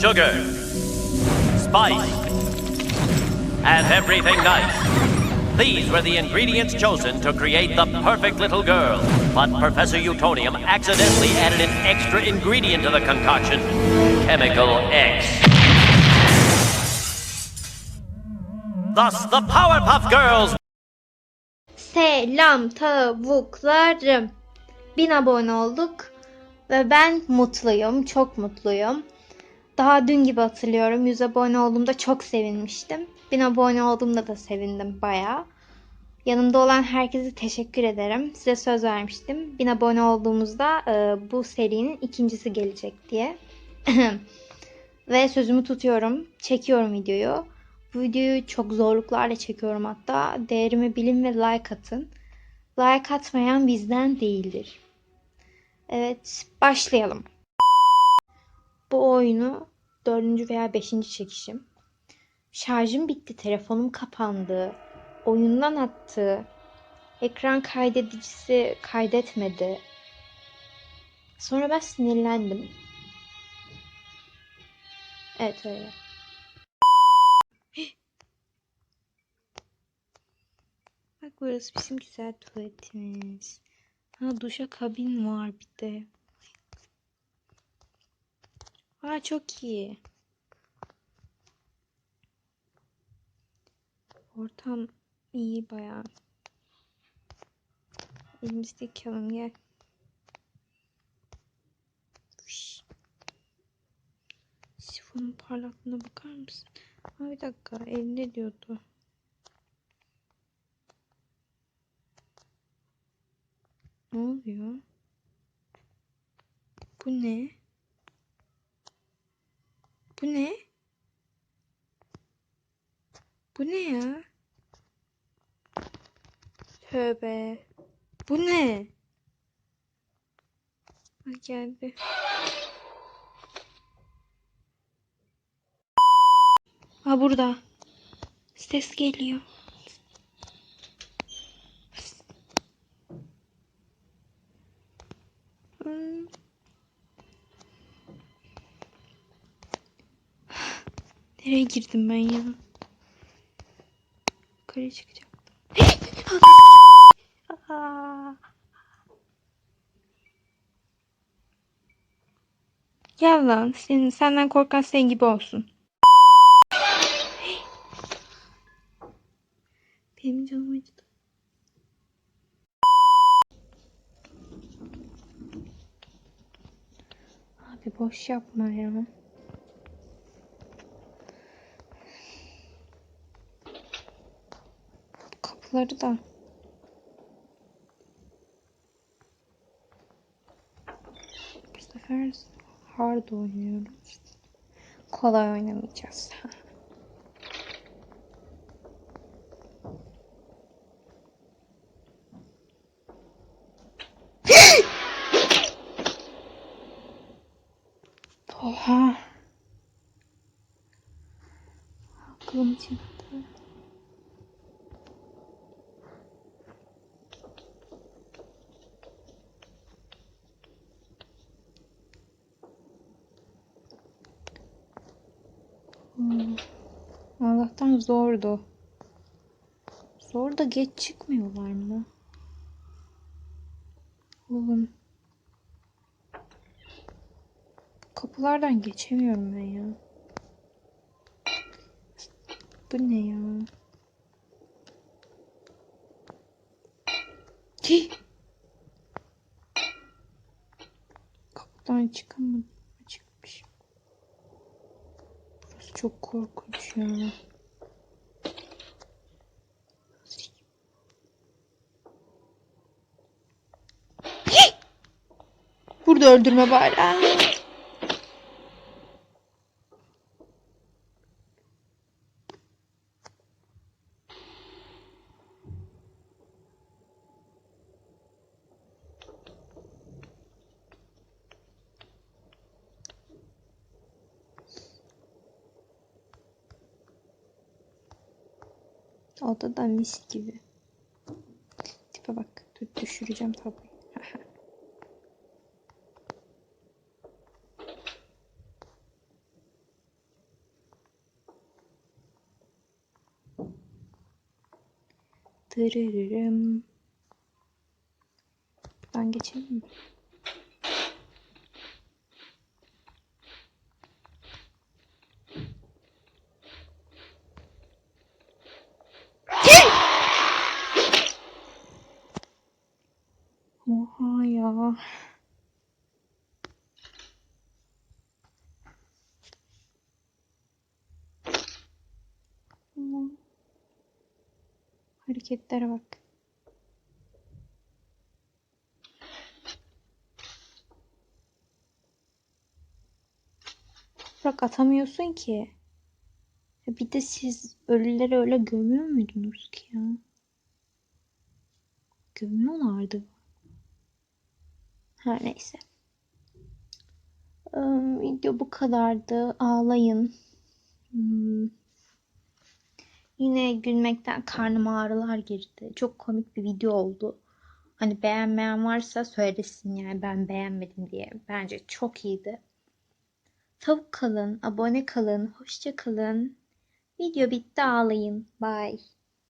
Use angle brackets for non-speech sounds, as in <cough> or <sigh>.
sugar, spice, and everything nice. These were the ingredients chosen to create the perfect little girl. But Professor Utonium accidentally added an extra ingredient to the concoction Chemical X. Thus, the Powerpuff Girls Selam tavuklarım. Bin abone olduk ve ben mutluyum, çok mutluyum. Daha dün gibi hatırlıyorum. 100 abone olduğumda çok sevinmiştim. 1000 abone olduğumda da sevindim bayağı. Yanımda olan herkese teşekkür ederim. Size söz vermiştim. 1000 abone olduğumuzda e, bu serinin ikincisi gelecek diye. <laughs> ve sözümü tutuyorum. Çekiyorum videoyu. Bu videoyu çok zorluklarla çekiyorum hatta. Değerimi bilin ve like atın. Like atmayan bizden değildir. Evet, başlayalım. Bu oyunu dördüncü veya beşinci çekişim. Şarjım bitti, telefonum kapandı. Oyundan attı. Ekran kaydedicisi kaydetmedi. Sonra ben sinirlendim. Evet öyle. <gasps> Bak burası bizim güzel tuvaletimiz. Ha duşa kabin var bir de. Aa çok iyi. Ortam iyi bayağı. Elimizi yıkayalım gel. Sifonun parlaklığına bakar mısın? Ha bir dakika elde diyordu. Ne oluyor? Bu ne? Bu ne? Bu ne ya? Tövbe. Bu ne? Bak geldi. Ha burada. Ses geliyor. Nereye girdim ben ya? Yukarı çıkacaktım. <gasps> Gel lan. Senin, senden korkan sen gibi olsun. <gasps> Benim canım acıdı. Abi boş yapma ya. Kapıları da. Bu sefer hard oynuyoruz. Kolay oynamayacağız. <laughs> Oha. Aklım çıktı. Hmm. Allah'tan zordu. Zor da geç çıkmıyorlar mı? Oğlum. Kapılardan geçemiyorum ben ya. Bu ne ya? Kapıdan çıkamadım. Çıkmış. Burası çok korkunç ya. Burada öldürme bari. O da mis gibi. Tipe bak. Dur düşüreceğim tabloyu. <laughs> Tırırırım. Buradan geçelim mi? Ya. Aman. Hareketlere bak. Toprak atamıyorsun ki. Bir de siz ölüleri öyle gömüyor muydunuz ki ya? Gömüyorlardı. Her neyse. Ee, video bu kadardı. Ağlayın. Hmm. Yine gülmekten karnıma ağrılar girdi. Çok komik bir video oldu. Hani beğenmeyen varsa söylesin yani ben beğenmedim diye. Bence çok iyiydi. Tavuk kalın, abone kalın, hoşça kalın. Video bitti ağlayın. Bye.